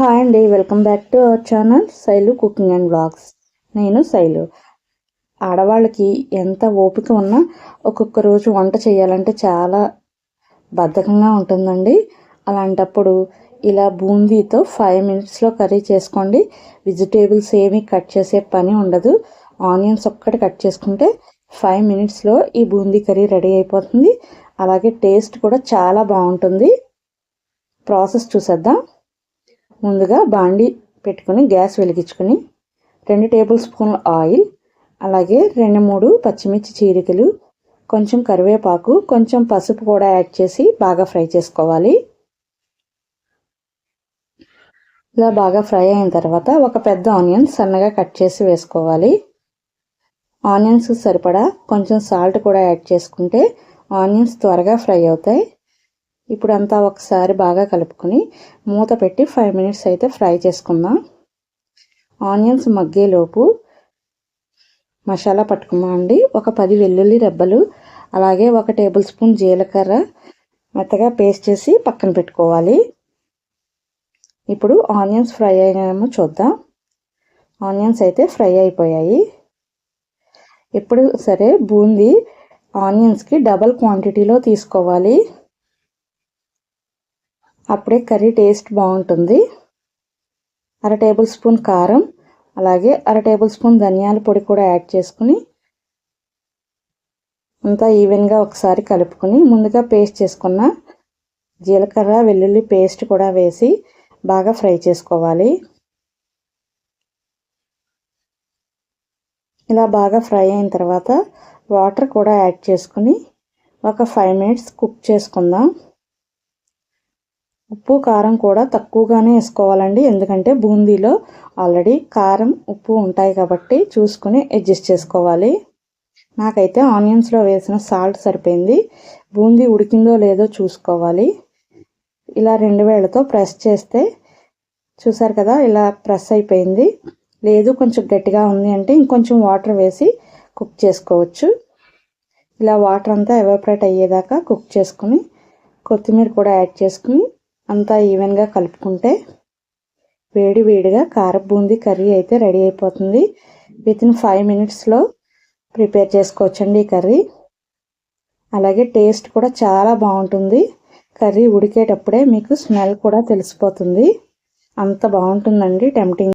Hi అండి welcome back to our channel Shailu cooking and blogs నేను శైలు ఆడవాళ్ళకి ఎంత ఓపిక ఉన్నా ఒక్కొక్క రోజు వంట చేయాలంటే చాలా బద్ధకంగా ఉంటుందండి. అలాంటప్పుడు ఇలా బూందీతో ఫైవ్ మినిట్స్లో కర్రీ చేసుకోండి. వెజిటేబుల్స్ ఏమీ కట్ చేసే పని ఉండదు. ఆనియన్స్ ఒక్కటి కట్ చేసుకుంటే ఫైవ్ మినిట్స్లో ఈ బూందీ కర్రీ రెడీ అయిపోతుంది. అలాగే టేస్ట్ కూడా చాలా బాగుంటుంది. ప్రాసెస్ చూసేద్దాం. ముందుగా బాండి పెట్టుకుని గ్యాస్ వెలిగించుకొని రెండు టేబుల్ స్పూన్ల ఆయిల్ అలాగే రెండు మూడు పచ్చిమిర్చి చీరికలు కొంచెం కరివేపాకు కొంచెం పసుపు కూడా యాడ్ చేసి బాగా ఫ్రై చేసుకోవాలి. ఇలా బాగా ఫ్రై అయిన తర్వాత ఒక పెద్ద ఆనియన్ సన్నగా కట్ చేసి వేసుకోవాలి. ఆనియన్స్ సరిపడా కొంచెం సాల్ట్ కూడా యాడ్ చేసుకుంటే ఆనియన్స్ త్వరగా ఫ్రై అవుతాయి. ఇప్పుడు అంతా ఒకసారి బాగా కలుపుకొని మూత పెట్టి ఫైవ్ మినిట్స్ అయితే ఫ్రై చేసుకుందాం. ఆనియన్స్ మగ్గేలోపు మసాలా పట్టుకుందాం అండి ఒక పది వెల్లుల్లి రెబ్బలు అలాగే ఒక టేబుల్ స్పూన్ జీలకర్ర మెత్తగా పేస్ట్ చేసి పక్కన పెట్టుకోవాలి. ఇప్పుడు ఆనియన్స్ ఫ్రై అయ్యామో చూద్దాం. ఆనియన్స్ అయితే ఫ్రై అయిపోయాయి. ఎప్పుడు సరే బూందీ ఆనియన్స్కి డబల్ క్వాంటిటీలో తీసుకోవాలి. అప్పుడే కర్రీ టేస్ట్ బాగుంటుంది. అర టేబుల్ స్పూన్ కారం అలాగే అర టేబుల్ స్పూన్ ధనియాల పొడి కూడా యాడ్ చేసుకుని అంతా ఈవెన్గా ఒకసారి కలుపుకొని ముందుగా పేస్ట్ చేసుకున్న జీలకర్ర వెల్లుల్లి పేస్ట్ కూడా వేసి బాగా ఫ్రై చేసుకోవాలి. ఇలా బాగా ఫ్రై అయిన తర్వాత వాటర్ కూడా యాడ్ చేసుకుని ఒక ఫైవ్ మినిట్స్ కుక్ చేసుకుందాం. ఉప్పు కారం కూడా తక్కువగానే వేసుకోవాలండి. ఎందుకంటే బూందీలో ఆల్రెడీ కారం ఉప్పు ఉంటాయి కాబట్టి చూసుకుని అడ్జస్ట్ చేసుకోవాలి. నాకైతే ఆనియన్స్లో వేసిన సాల్ట్ సరిపోయింది. బూందీ ఉడికిందో లేదో చూసుకోవాలి. ఇలా రెండు వేళ్ళతో ప్రెస్ చేస్తే చూసారు కదా ఇలా ప్రెస్ అయిపోయింది. లేదు కొంచెం గట్టిగా ఉంది అంటే ఇంకొంచెం వాటర్ వేసి కుక్ చేసుకోవచ్చు. ఇలా వాటర్ అంతా ఎవాపరేట్ అయ్యేదాకా కుక్ చేసుకుని కొత్తిమీర కూడా యాడ్ చేసుకుని అంతా ఈవెన్గా కలుపుకుంటే వేడి వేడిగా కారపు బూందీ కర్రీ అయితే రెడీ అయిపోతుంది. విత్ ఇన్ ఫైవ్ మినిట్స్లో ప్రిపేర్ చేసుకోవచ్చండి ఈ కర్రీ. అలాగే టేస్ట్ కూడా చాలా బాగుంటుంది. కర్రీ ఉడికేటప్పుడే మీకు స్మెల్ కూడా తెలిసిపోతుంది. అంత బాగుంటుందండి టెంప్టింగ్.